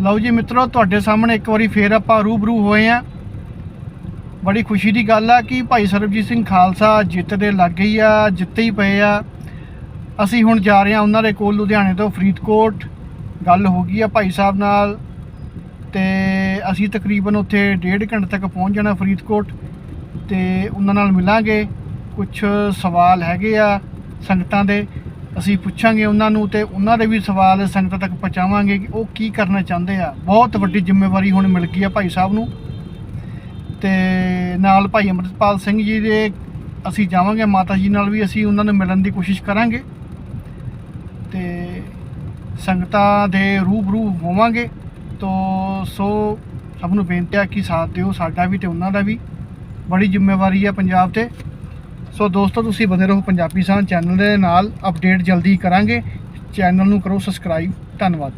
ਲਓ ਜੀ ਮਿੱਤਰੋ, ਤੁਹਾਡੇ ਸਾਹਮਣੇ ਇੱਕ ਵਾਰੀ ਫੇਰ ਆਪਾਂ ਰੂਬਰੂ ਹੋਏ ਆ ਬੜੀ ਖੁਸ਼ੀ ਦੀ ਗੱਲ ਆ ਕਿ ਭਾਈ ਸਰਬਜੀਤ ਸਿੰਘ ਖਾਲਸਾ ਜਿੱਤ ਦੇ ਲੱਗ ਗਈ ਆ, ਜਿੱਤੇ ਹੀ ਪਏ ਆ। ਅਸੀਂ ਹੁਣ ਜਾ ਰਹੇ ਆ ਉਹਨਾਂ ਦੇ ਕੋਲ, ਲੁਧਿਆਣੇ ਤੋਂ ਫਰੀਦਕੋਟ। ਗੱਲ ਹੋ ਗਈ ਆ ਭਾਈ ਸਾਹਿਬ ਨਾਲ ਤੇ ਅਸੀਂ ਤਕਰੀਬਨ ਉੱਥੇ ਡੇਢ ਘੰਟੇ ਤੱਕ ਪਹੁੰਚ ਜਾਣਾ ਫਰੀਦਕੋਟ ਤੇ ਉਹਨਾਂ ਨਾਲ ਮਿਲਾਂਗੇ। ਕੁਝ ਸਵਾਲ ਹੈਗੇ ਆ ਸੰਗਤਾਂ ਦੇ। ਅਸੀਂ ਪੁੱਛਾਂਗੇ ਉਹਨਾਂ ਨੂੰ ਤੇ ਉਹਨਾਂ ਦੇ ਵੀ ਸਵਾਲ ਸੰਗਤਾਂ ਤੱਕ ਪਹੁੰਚਾਵਾਂਗੇ ਕਿ ਉਹ ਕੀ ਕਰਨਾ ਚਾਹੁੰਦੇ ਆ। ਬਹੁਤ ਵੱਡੀ ਜ਼ਿੰਮੇਵਾਰੀ ਹੁਣ ਮਿਲ ਗਈ ਆ ਭਾਈ ਸਾਹਿਬ ਨੂੰ। ਤੇ ਨਾਲ ਭਾਈ ਅਮਰਿਤਪਾਲ ਸਿੰਘ ਜੀ ਦੇ ਅਸੀਂ ਜਾਵਾਂਗੇ, ਮਾਤਾ ਜੀ ਨਾਲ ਵੀ ਅਸੀਂ ਉਹਨਾਂ ਨੂੰ ਮਿਲਣ ਦੀ ਕੋਸ਼ਿਸ਼ ਕਰਾਂਗੇ। ਤੇ ਸੰਗਤਾਂ ਦੇ ਰੂਬਰੂ ਹੋਵਾਂਗੇ। ਤੋ ਸੋ ਸਭ ਨੂੰ ਬੇਨਤੀ ਆ ਕਿ ਸਾਥ ਦਿਓ ਸਾਡਾ ਵੀ ਤੇ ਉਹਨਾਂ ਦਾ ਵੀ। ਬੜੀ ਜ਼ਿੰਮੇਵਾਰੀ ਆ ਪੰਜਾਬ ਤੇ। ਸੋ ਦੋਸਤੋ, ਤੁਸੀਂ ਬਣੇ ਰਹੋ ਪੰਜਾਬੀ ਸਾਂ ਚੈਨਲ ਦੇ ਨਾਲ। ਅਪਡੇਟ ਜਲਦੀ ਕਰਾਂਗੇ। ਚੈਨਲ ਨੂੰ ਕਰੋ ਸਬਸਕ੍ਰਾਈਬ ਧੰਨਵਾਦ।